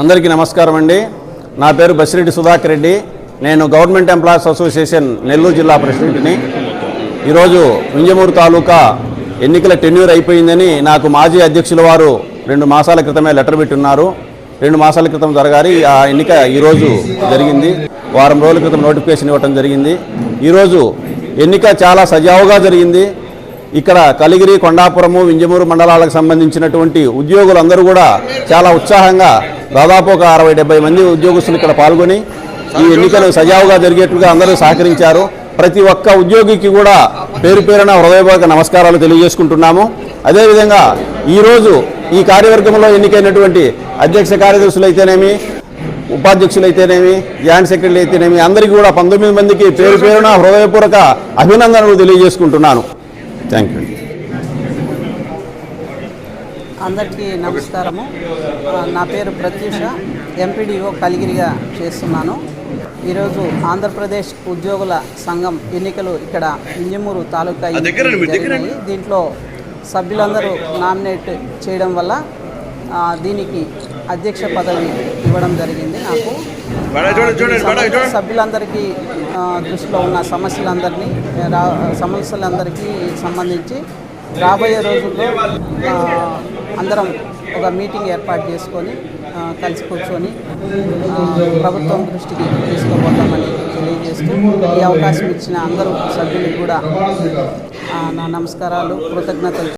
అందరికీ నమస్కారం అండి. నా పేరు బసిరెడ్డి సుధాకర్ రెడ్డి. నేను గవర్నమెంట్ ఎంప్లాయీస్ అసోసియేషన్ నెల్లూరు జిల్లా ప్రెసిడెంట్ని. ఈరోజు వింజమూరు తాలూకా ఎన్నికల టెన్యూర్ అయిపోయిందని నాకు మాజీ అధ్యక్షుల వారు రెండు మాసాల క్రితమే లెటర్ పెట్టున్నారు. రెండు మాసాల క్రితం జరగాలి. ఆ ఎన్నిక ఈరోజు జరిగింది. వారం రోజుల క్రితం నోటిఫికేషన్ ఇవ్వటం జరిగింది. ఈరోజు ఎన్నిక చాలా సజావుగా జరిగింది. ఇక్కడ కలిగిరి కొండాపురము వింజమూరు మండలాలకు సంబంధించినటువంటి ఉద్యోగులందరూ కూడా చాలా ఉత్సాహంగా దాదాపు ఒక అరవై డెబ్బై మంది ఉద్యోగస్తులు ఇక్కడ పాల్గొని ఈ ఎన్నికలు సజావుగా జరిగేట్టుగా అందరూ సహకరించారు. ప్రతి ఒక్క ఉద్యోగికి కూడా పేరు పేరున హృదయపూర్వక నమస్కారాలు తెలియజేసుకుంటున్నాము. అదేవిధంగా ఈరోజు ఈ కార్యవర్గంలో ఎన్నికైనటువంటి అధ్యక్ష కార్యదర్శులు అయితేనేమి ఉపాధ్యక్షులు అయితేనేమి జాయింట్ సెక్రటరీలు అయితేనేమి అందరికీ కూడా పంతొమ్మిది మందికి పేరు పేరున హృదయపూర్వక అభినందనలు తెలియజేసుకుంటున్నాను. థ్యాంక్ యూ అందరికీ నమస్కారము. నా పేరు ప్రత్యూష. ఎంపీడీఓ కలిగిరిగా చేస్తున్నాను. ఈరోజు ఆంధ్రప్రదేశ్ ఉద్యోగుల సంఘం ఎన్నికలు ఇక్కడ ఇంజమూరు తాలూకా జరిగినాయి. దీంట్లో సభ్యులందరూ నామినేట్ చేయడం వల్ల దీనికి అధ్యక్ష పదవి ఇవ్వడం జరిగింది నాకు. సభ్యులందరికీ దృష్టిలో ఉన్న సమస్యలందరినీ రా సమస్యలందరికీ సంబంధించి రాబోయే రోజుల్లో అందరం ఒక మీటింగ్ ఏర్పాటు చేసుకొని కలిసి కూర్చొని ప్రభుత్వం దృష్టికి తీసుకుపోతామని తెలియజేస్తూ ఈ అవకాశం ఇచ్చిన అందరూ సభ్యులకు కూడా నా నమస్కారాలు కృతజ్ఞతలు